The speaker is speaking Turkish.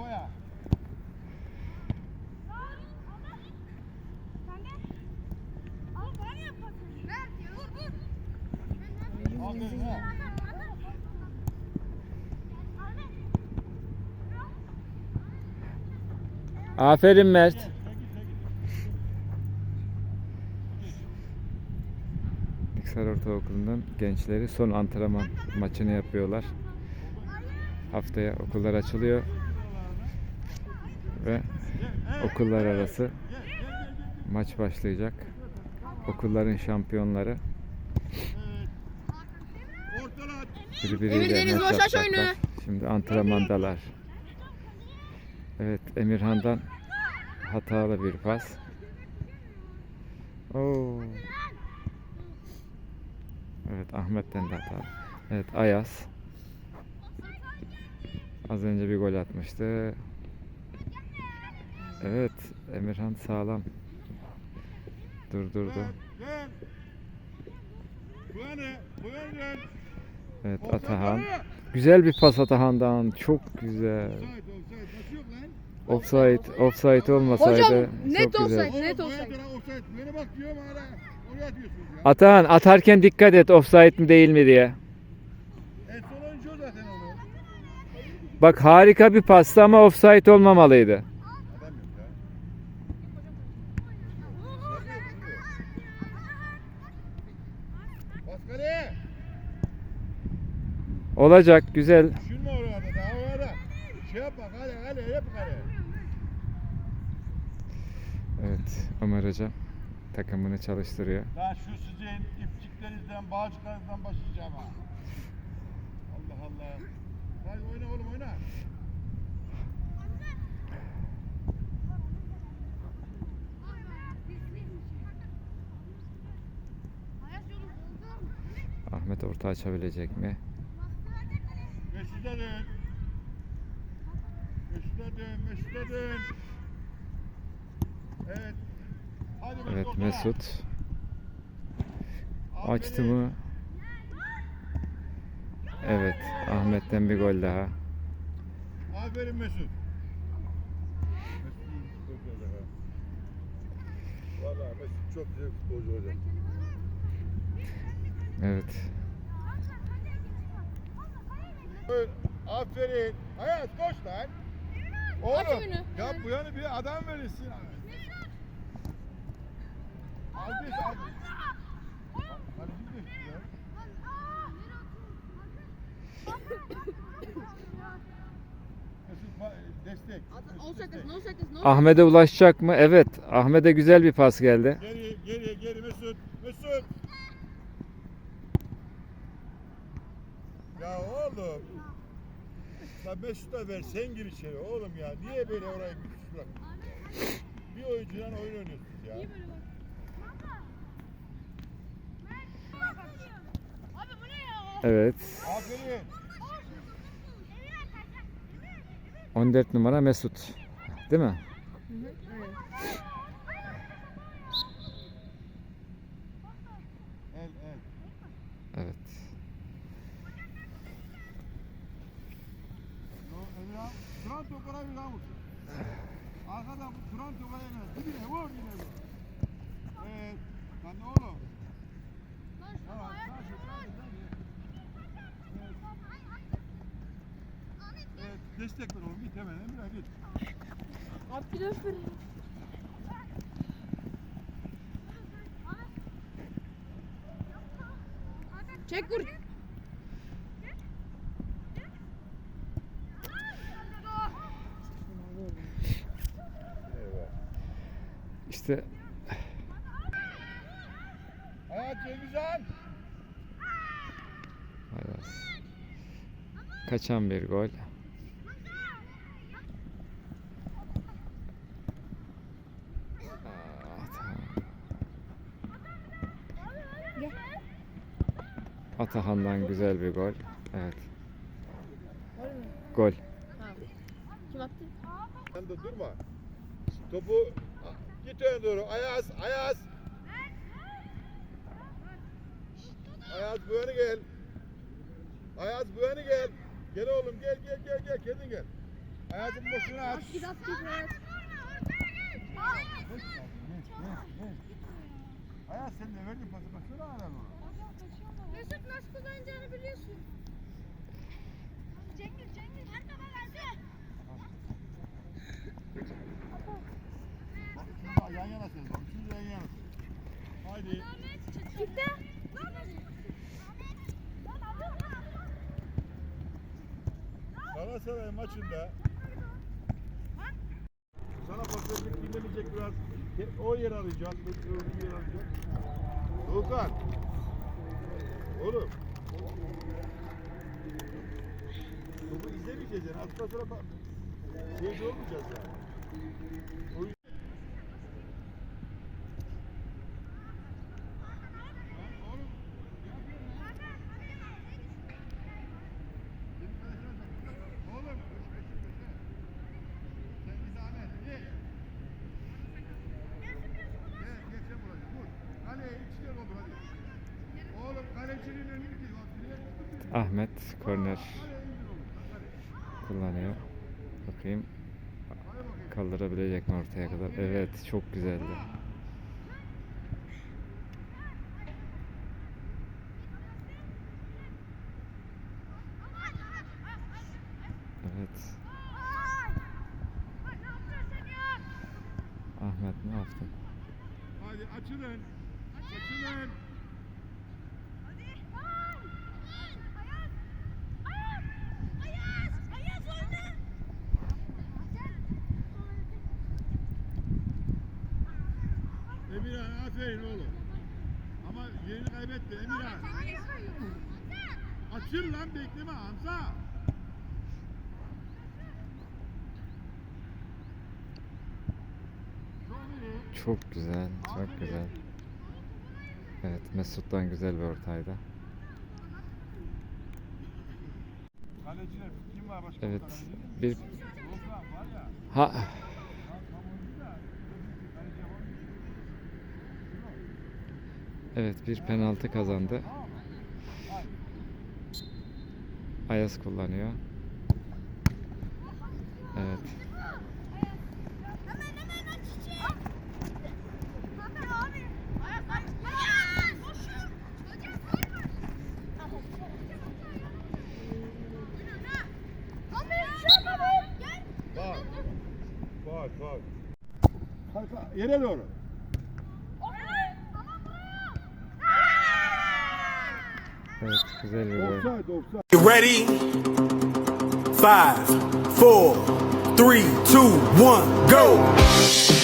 Apo'ya. Aferin ha. Aferin Mert. Niksar Ortaokulu'ndan gençleri son antrenman maçını yapıyorlar. Haftaya okullar açılıyor ve okullar arası maç başlayacak. Okulların şampiyonları birbiriyle maç yapacaklar. Şimdi antrenmandalar. Evet Emirhan'dan hatalı bir pas. Oo. Evet Ahmet'ten de hatalı. Evet Ayaz. Az önce bir gol atmıştı. Evet Emirhan sağlam. Durdurdu. Evet Atahan. Güzel bir pas Atahan'dan. Çok güzel. Offside, offside. Olmasaydı Hocam, net çok güzel. offside. Net offside. Atahan atarken dikkat et offside mi değil mi diye. Onu. Bak harika bir pastı ama offside olmamalıydı. Kaleye. Olacak güzel. Düşünme orada daha orada. Şey yapma kale kale yap kale. Evet Ömer Hoca takımını çalıştırıyor. Lan şu sizin ipçiklerinizden, bağcıklarınızdan başlayacağım ha. Allah Allah. Hadi oyna oğlum oyna. Ahmet orta açabilecek mi? Mesut'a dön. Mesut'a dön, Mesut'a dön. Evet. Hadi Mesut. Evet. Mesut açtı mı? Evet Ahmet'ten bir gol daha. Aferin Mesut. Valla Mesut çok güzel futbolcu olacak. Evet. Buyur, Aferin. Hayat koş lan. Oğlum ya bu yana bir adam verirsin. Al geç al. Hadi şimdi geç ya. Destek. Ahmet'e ulaşacak mı? Evet. Ahmet'e güzel bir pas geldi. Geri geri geri Mesut. Mesut. Ya oğlum. Ya Mesut'a ver sen gir içeri oğlum ya. Niye böyle orayı bir bırak? Bir oyuncudan oyun oynuyorsunuz ya. Evet. Aferin. 14 numara Mesut. Değil mi? El Duran topuna bir daha vursun. Arkadan bu Duran topa yine. Dibine vur yine vur. Evet. Lan ne oğlum? Tamam. sağ şu, şu. Evet. Destek ver oğlum. Git hemen. Emrah git. Abdülöfür. Çek vur. İşte Cengizhan. Ayaz. Kaçan bir gol. Ah, tamam. Atahan'dan güzel bir gol. Evet. Gol. Kim attı? Sen de durma. Topu git öne doğru. Ayaz, Ayaz. Ayaz bu yana gel. Ayaz bu yana gel. Gel oğlum gel gel gel gel kendin gel. Hayatım boşuna at. Geç, geç. Hayat sen de verdin pası baksana adamı. Mesut nasıl kullanacağını biliyorsun. Cengiz Cengiz Galatasaray maçında sana verecek, dinlemeyecek biraz. O yer alacak, öbür yer alacak. Doğukan. Oğlum. Topu izlemeyeceğiz yani. Hatta sonra. Şeyde olmayacağız yani. O yüzden- Lan oğlum, ne yapıyorsun lan? Oğlum, köşe, köşe, köşe. Sen bir zahmet, ye. Ye, geçe buraya, vur. Kaleye içine doldur hadi. Oğlum, kalecinin önünü değil, bak, direğe tutun. Ahmet korner kullanıyor. Bakayım kaldırabilecek mi ortaya kadar? Evet çok güzeldi. Evet. Ahmet ne yaptın? Hadi açılın. Açılın. Emirhan aferin oğlum. Ama yerini kaybetti Emirhan. Açıl lan bekleme Hamza. Çok güzel, çok güzel. Evet Mesut'tan güzel bir ortaydı. Kaleciler kim var başka? Evet bir ha evet bir penaltı kazandı. Ayaz kullanıyor. Evet. Yere doğru. You ready? Five, four, three, two, one, go.